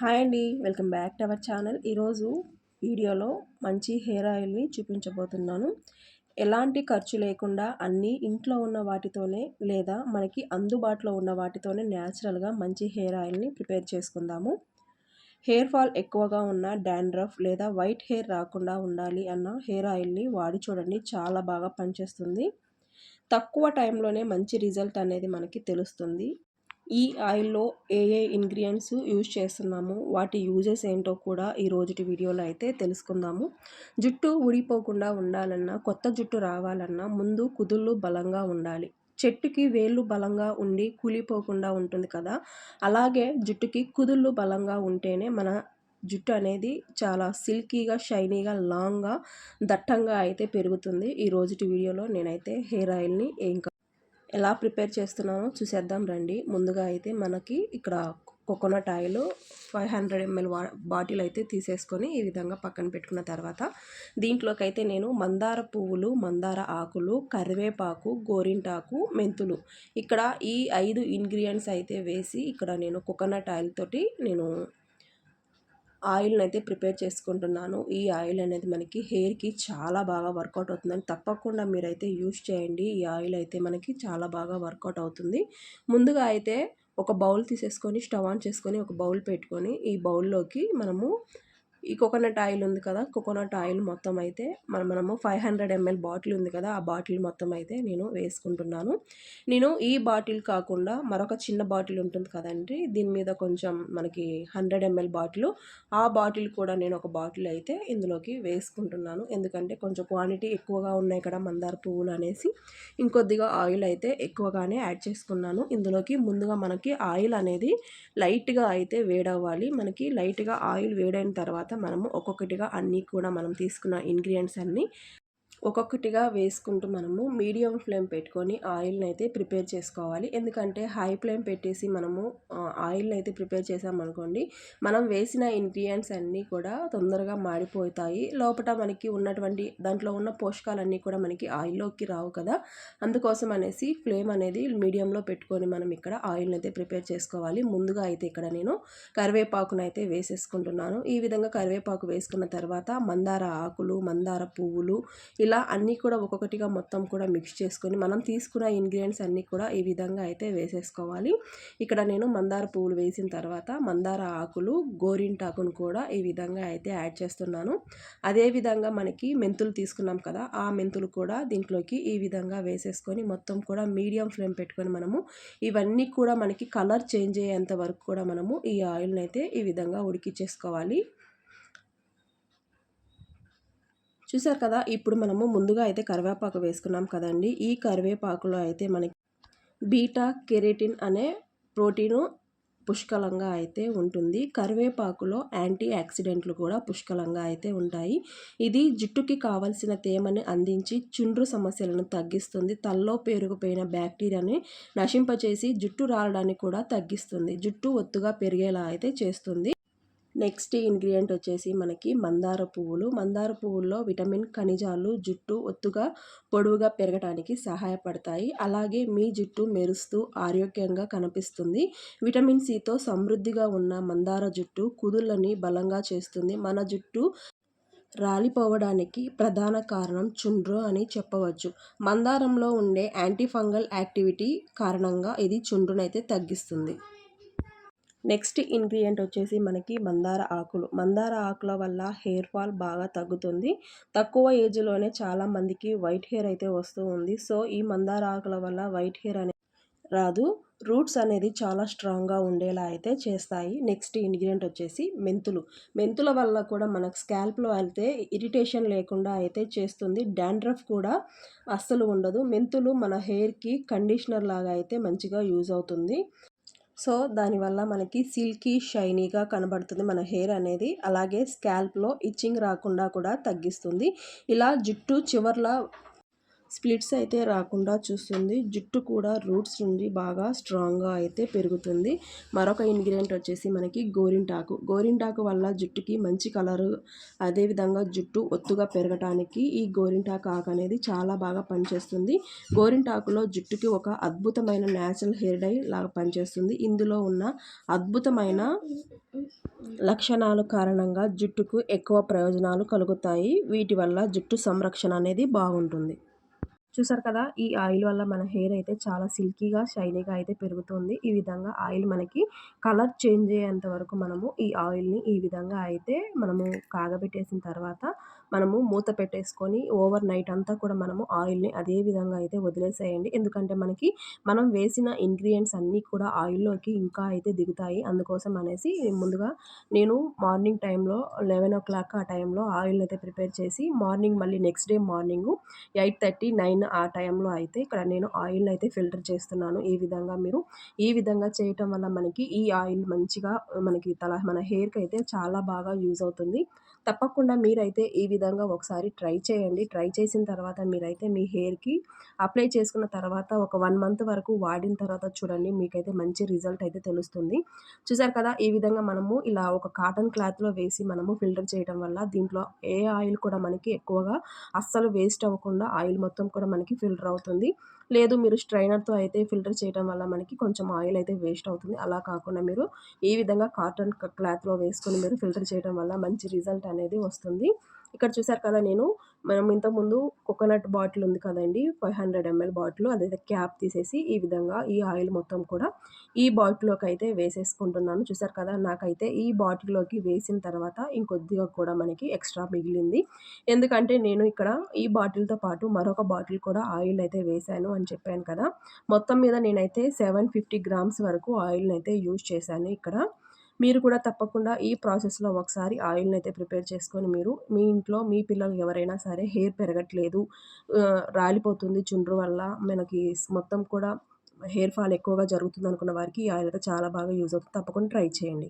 Hi అండి welcome back to our channel. ఈరోజు వీడియోలో మంచి హెయిర్ ఆయిల్ని చూపించబోతున్నాను. ఎలాంటి ఖర్చు లేకుండా అన్నీ ఇంట్లో ఉన్న వాటితోనే లేదా మనకి అందుబాటులో ఉన్న వాటితోనే న్యాచురల్గా మంచి హెయిర్ ఆయిల్ని ప్రిపేర్ చేసుకుందాము. హెయిర్ ఫాల్ ఎక్కువగా ఉన్న డాండ్రఫ్ లేదా వైట్ హెయిర్ రాకుండా ఉండాలి అన్న హెయిర్ ఆయిల్ని వాడి చూడండి చాలా బాగా పనిచేస్తుంది. తక్కువ టైంలోనే మంచి రిజల్ట్ అనేది మనకి తెలుస్తుంది. ఈ ఆయిల్లో ఏ ఏ ఇంగ్రీడియంట్స్ యూజ్ చేస్తున్నాము వాటి యూజెస్ ఏంటో కూడా ఈ రోజుటి వీడియోలో అయితే తెలుసుకుందాము. జుట్టు ఊడిపోకుండా ఉండాలన్నా కొత్త జుట్టు రావాలన్నా ముందు కుదుళ్ళు బలంగా ఉండాలి. చెట్టుకి వేళ్ళు బలంగా ఉండి కూలిపోకుండా ఉంటుంది కదా అలాగే జుట్టుకి కుదుళ్ళు బలంగా ఉంటేనే మన జుట్టు అనేది చాలా సిల్కీగా షైనీగా లాంగ్గా దట్టంగా అయితే పెరుగుతుంది. ఈ రోజుటి వీడియోలో నేనైతే హెయిర్ ఆయిల్ని ఏం ఎలా ప్రిపేర్ చేస్తున్నామో చూసేద్దాం రండి. ముందుగా అయితే మనకి ఇక్కడ coconut oil five hundred ML bottle అయితే తీసేసుకొని ఈ విధంగా పక్కన పెట్టుకున్న తర్వాత దీంట్లోకి అయితే నేను మందార పువ్వులు మందార ఆకులు కరివేపాకు గోరింటాకు మెంతులు ఇక్కడ ఈ ఐదు ఇంగ్రీడియంట్స్ అయితే వేసి ఇక్కడ నేను కోకోనట్ ఆయిల్ తోటి నేను ఆయిల్ని అయితే ప్రిపేర్ చేసుకుంటున్నాను. ఈ ఆయిల్ అనేది మనకి హెయిర్కి చాలా బాగా వర్కౌట్ అవుతుందని తప్పకుండా మీరైతే యూజ్ చేయండి. ఈ ఆయిల్ అయితే మనకి చాలా బాగా వర్కౌట్ అవుతుంది. ముందుగా అయితే ఒక బౌల్ తీసేసుకొని స్టవ్ ఆన్ చేసుకొని ఒక బౌల్ పెట్టుకొని ఈ బౌల్లోకి మనము ఈ కోకోనట్ ఆయిల్ ఉంది కదా కోకోనట్ ఆయిల్ మొత్తం అయితే మన మనము ఫైవ్ హండ్రెడ్ ఎంఎల్ బాటిల్ ఉంది కదా ఆ బాటిల్ మొత్తం అయితే నేను వేసుకుంటున్నాను. నేను ఈ బాటిల్ కాకుండా మరొక చిన్న బాటిల్ ఉంటుంది కదండి దీని మీద కొంచెం మనకి హండ్రెడ్ ఎంఎల్ బాటిల్ ఆ బాటిల్ కూడా నేను ఒక బాటిల్ అయితే ఇందులోకి వేసుకుంటున్నాను. ఎందుకంటే కొంచెం క్వాంటిటీ ఎక్కువగా ఉన్నాయి కదా మందార పువ్వులు అనేసి ఇంకొద్దిగా ఆయిల్ అయితే ఎక్కువగానే యాడ్ చేసుకున్నాను. ఇందులోకి ముందుగా మనకి ఆయిల్ అనేది లైట్గా అయితే వేడవ్వాలి. మనకి లైట్గా ఆయిల్ వేడైన తర్వాత మనము ఒక్కొక్కటిగా అన్నీ కూడా మనం తీసుకున్న ఇంగ్రీడియంట్స్ అన్నీ ఒక్కొక్కటిగా వేసుకుంటూ మనము మీడియం ఫ్లేమ్ పెట్టుకొని ఆయిల్ని అయితే ప్రిపేర్ చేసుకోవాలి. ఎందుకంటే హై ఫ్లేమ్ పెట్టేసి మనము ఆయిల్ని అయితే ప్రిపేర్ చేసామనుకోండి మనం వేసిన ఇంగ్రీడియంట్స్ అన్నీ కూడా తొందరగా మాడిపోతాయి. లోపల మనకి ఉన్నటువంటి దాంట్లో ఉన్న పోషకాలన్నీ కూడా మనకి ఆయిల్లోకి రావు కదా. అందుకోసం అనేసి ఫ్లేమ్ అనేది మీడియంలో పెట్టుకొని మనం ఇక్కడ ఆయిల్ని అయితే ప్రిపేర్ చేసుకోవాలి. ముందుగా అయితే ఇక్కడ నేను కరివేపాకును అయితే వేసేసుకుంటున్నాను. ఈ విధంగా కరివేపాకు వేసుకున్న తర్వాత మందార ఆకులు మందార పువ్వులు ఇలా అన్నీ కూడా ఒక్కొక్కటిగా మొత్తం కూడా మిక్స్ చేసుకొని మనం తీసుకున్న ఇంగ్రీడియంట్స్ అన్నీ కూడా ఈ విధంగా అయితే వేసేసుకోవాలి. ఇక్కడ నేను మందార పువ్వులు వేసిన తర్వాత మందార ఆకులు గోరింటాకును కూడా ఈ విధంగా అయితే యాడ్ చేస్తున్నాను. అదేవిధంగా మనకి మెంతులు తీసుకున్నాం కదా ఆ మెంతులు కూడా దీంట్లోకి ఈ విధంగా వేసేసుకొని మొత్తం కూడా మీడియం ఫ్లేమ్ పెట్టుకొని మనము ఇవన్నీ కూడా మనకి కలర్ చేంజ్ అయ్యేంత వరకు కూడా మనము ఈ ఆయిల్ని అయితే ఈ విధంగా ఉడికిచ్చేసుకోవాలి. చూసారు కదా ఇప్పుడు మనము ముందుగా అయితే కరివేపాకు వేసుకున్నాం కదండి. ఈ కరివేపాకులో అయితే మనకి బీటా కెరేటిన్ అనే ప్రోటీను పుష్కలంగా అయితే ఉంటుంది. కరివేపాకులో యాంటీ ఆక్సిడెంట్లు కూడా పుష్కలంగా అయితే ఉంటాయి. ఇది జుట్టుకి కావలసిన తేమని అందించి చుండ్రు సమస్యలను తగ్గిస్తుంది. తల్లో పేరుకుపోయిన బ్యాక్టీరియాని నశింపచేసి జుట్టు రాలడానికి కూడా తగ్గిస్తుంది. జుట్టు ఒత్తుగా పెరిగేలా అయితే చేస్తుంది. నెక్స్ట్ ఇంగ్రీడియంట్ వచ్చేసి మనకి మందార పువ్వులు. మందార పువ్వుల్లో విటమిన్ ఖనిజాలు జుట్టు ఒత్తుగా పొడవుగా పెరగడానికి సహాయపడతాయి. అలాగే మీ జుట్టు మెరుస్తూ ఆరోగ్యంగా కనిపిస్తుంది. విటమిన్ సితో సమృద్ధిగా ఉన్న మందార జుట్టు కుదుళ్ళని బలంగా చేస్తుంది. మన జుట్టు రాలిపోవడానికి ప్రధాన కారణం చుండ్రు అని చెప్పవచ్చు. మందారంలో ఉండే యాంటీఫంగల్ యాక్టివిటీ కారణంగా ఇది చుండ్రునైతే తగ్గిస్తుంది. నెక్స్ట్ ఇంగ్రీడియంట్ వచ్చేసి మనకి మందార ఆకులు. మందార ఆకుల వల్ల హెయిర్ ఫాల్ బాగా తగ్గుతుంది. తక్కువ ఏజ్లోనే చాలా మందికి వైట్ హెయిర్ అయితే వస్తూ ఉంది. సో ఈ మందార ఆకుల వల్ల వైట్ హెయిర్ అనేది రాదు. రూట్స్ అనేది చాలా స్ట్రాంగ్గా ఉండేలా అయితే చేస్తాయి. నెక్స్ట్ ఇంగ్రీడియంట్ వచ్చేసి మెంతులు. మెంతుల వల్ల కూడా మనకు స్కాల్ప్లో వెళ్తే ఇరిటేషన్ లేకుండా అయితే చేస్తుంది. డాండ్రఫ్ కూడా అస్సలు ఉండదు. మెంతులు మన హెయిర్కి కండిషనర్ లాగా అయితే మంచిగా యూజ్ అవుతుంది. సో దానివల్ల మనకి సిల్కీ షైనీగా కనబడుతుంది మన హెయిర్ అనేది. అలాగే స్కాల్ప్లో ఇచ్చింగ్ రాకుండా కూడా తగ్గిస్తుంది. ఇలా జుట్టు చివర్ల స్ప్లిట్స్ అయితే రాకుండా చూస్తుంది. జుట్టు కూడా రూట్స్ నుండి బాగా స్ట్రాంగ్గా అయితే పెరుగుతుంది. మరొక ఇంగ్రీడియంట్ వచ్చేసి మనకి గోరింటాకు. గోరింటాకు వల్ల జుట్టుకి మంచి కలరు అదేవిధంగా జుట్టు ఒత్తుగా పెరగటానికి ఈ గోరింటాకు ఆకు అనేది చాలా బాగా పనిచేస్తుంది. గోరింటాకులో జుట్టుకి ఒక అద్భుతమైన న్యాచురల్ హెయిర్ డై లాగా పనిచేస్తుంది. ఇందులో ఉన్న అద్భుతమైన లక్షణాలు కారణంగా జుట్టుకు ఎక్కువ ప్రయోజనాలు కలుగుతాయి. వీటి వల్ల జుట్టు సంరక్షణ అనేది బాగుంటుంది. చూసారు కదా ఈ ఆయిల్ వల్ల మన హెయిర్ అయితే చాలా సిల్కీగా షైనీగా అయితే పెరుగుతుంది. ఈ విధంగా ఆయిల్ మనకి కలర్ చేంజ్ అయ్యేంత వరకు మనము ఈ ఆయిల్ని ఈ విధంగా అయితే మనము కాగబెట్టేసిన తర్వాత మనము మూత పెట్టేసుకొని ఓవర్ నైట్ అంతా కూడా మనము ఆయిల్ని అదే విధంగా అయితే వదిలేసేయండి. ఎందుకంటే మనకి మనం వేసిన ఇంగ్రీడియంట్స్ అన్నీ కూడా ఆయిల్లోకి ఇంకా అయితే దిగుతాయి. అందుకోసం అనేసి ముందుగా నేను మార్నింగ్ టైంలో లెవెన్ ఓ క్లాక్ ఆ టైంలో ఆయిల్ అయితే ప్రిపేర్ చేసి మార్నింగ్ మళ్ళీ next day morning eight thirty nine ఆ టైంలో అయితే ఇక్కడ నేను ఆయిల్ని అయితే ఫిల్టర్ చేస్తున్నాను. ఈ విధంగా మీరు ఈ విధంగా చేయటం వల్ల మనకి ఈ ఆయిల్ మంచిగా మనకి తల మన హెయిర్కి అయితే చాలా బాగా యూజ్ అవుతుంది. తప్పకుండా మీరైతే ఈ విధంగా ఒకసారి ట్రై చేయండి. ట్రై చేసిన తర్వాత మీరైతే మీ హెయిర్కి అప్లై చేసుకున్న తర్వాత ఒక వన్ మంత్ వరకు వాడిన తర్వాత చూడండి మీకైతే మంచి రిజల్ట్ అయితే తెలుస్తుంది. చూసారు కదా ఈ విధంగా మనము ఇలా ఒక కాటన్ క్లాత్లో వేసి మనము ఫిల్టర్ చేయడం వల్ల దీంట్లో ఏ ఆయిల్ కూడా మనకి ఎక్కువగా అస్సలు వేస్ట్ అవ్వకుండా ఆయిల్ మొత్తం కూడా మనకి ఫిల్టర్ అవుతుంది. లేదు మీరు స్ట్రైనర్తో అయితే ఫిల్టర్ చేయడం వల్ల మనకి కొంచెం ఆయిల్ అయితే వేస్ట్ అవుతుంది. అలా కాకుండా మీరు ఈ విధంగా కాటన్ క్లాత్లో వేసుకొని మీరు ఫిల్టర్ చేయడం వల్ల మంచి రిజల్ట్ అనేది వస్తుంది. ఇక్కడ చూసారు కదా నేను మనం ఇంతకుముందు కోకోనట్ బాటిల్ ఉంది కదండి ఫైవ్ హండ్రెడ్ ఎంఎల్ బాటిల్ అదైతే క్యాప్ తీసేసి ఈ విధంగా ఈ ఆయిల్ మొత్తం కూడా ఈ బాటిల్లోకి అయితే వేసేసుకుంటున్నాను. చూసారు కదా నాకైతే ఈ బాటిల్లోకి వేసిన తర్వాత ఇంకొద్దిగా కూడా మనకి ఎక్స్ట్రా మిగిలింది. ఎందుకంటే నేను ఇక్కడ ఈ బాటిల్తో పాటు మరొక బాటిల్ కూడా ఆయిల్ అయితే వేశాను అని చెప్పాను కదా. మొత్తం మీద నేనైతే సెవెన్ ఫిఫ్టీ గ్రామ్స్ వరకు ఆయిల్ని అయితే యూజ్ చేశాను ఇక్కడ. మీరు కూడా తప్పకుండా ఈ ప్రాసెస్లో ఒకసారి ఆయిల్ని అయితే ప్రిపేర్ చేసుకొని మీరు మీ ఇంట్లో మీ పిల్లలు ఎవరైనా సరే హెయిర్ పెరగట్లేదు రాలిపోతుంది చుండ్రు వల్ల మనకి మొత్తం కూడా హెయిర్ ఫాల్ ఎక్కువగా జరుగుతుంది అనుకున్న వారికి ఈ ఆయిల్ అయితే చాలా బాగా యూజ్ అవుతుంది. తప్పకుండా ట్రై చేయండి.